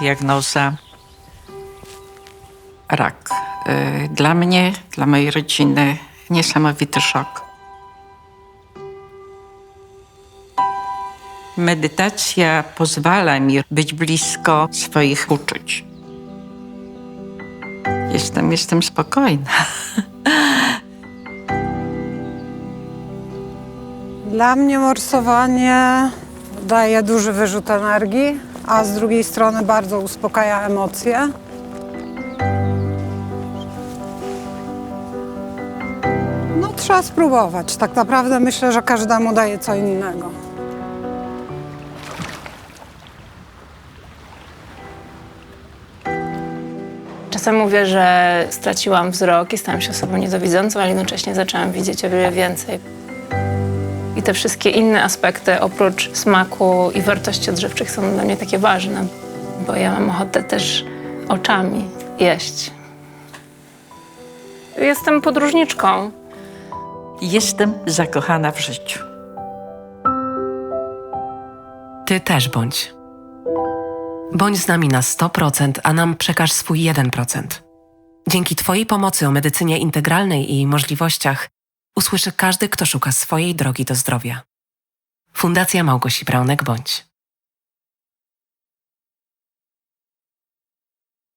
diagnoza rak. Y, Dla mnie, dla mojej rodziny niesamowity szok. Medytacja pozwala mi być blisko swoich uczuć. Jestem, jestem spokojna. Dla mnie morsowanie daje duży wyrzut energii, a z drugiej strony bardzo uspokaja emocje. No, trzeba spróbować. Tak naprawdę myślę, że każdemu daje co innego. Czasem mówię, że straciłam wzrok i stałam się osobą niedowidzącą, ale jednocześnie zaczęłam widzieć o wiele więcej. Te wszystkie inne aspekty, oprócz smaku i wartości odżywczych, są dla mnie takie ważne, bo ja mam ochotę też oczami jeść. Jestem podróżniczką. Jestem zakochana w życiu. Ty też bądź. Bądź z nami na 100%, a nam przekaż swój 1%. Dzięki Twojej pomocy o medycynie integralnej i możliwościach usłyszy każdy, kto szuka swojej drogi do zdrowia. Fundacja Małgosi Braunek Bądź.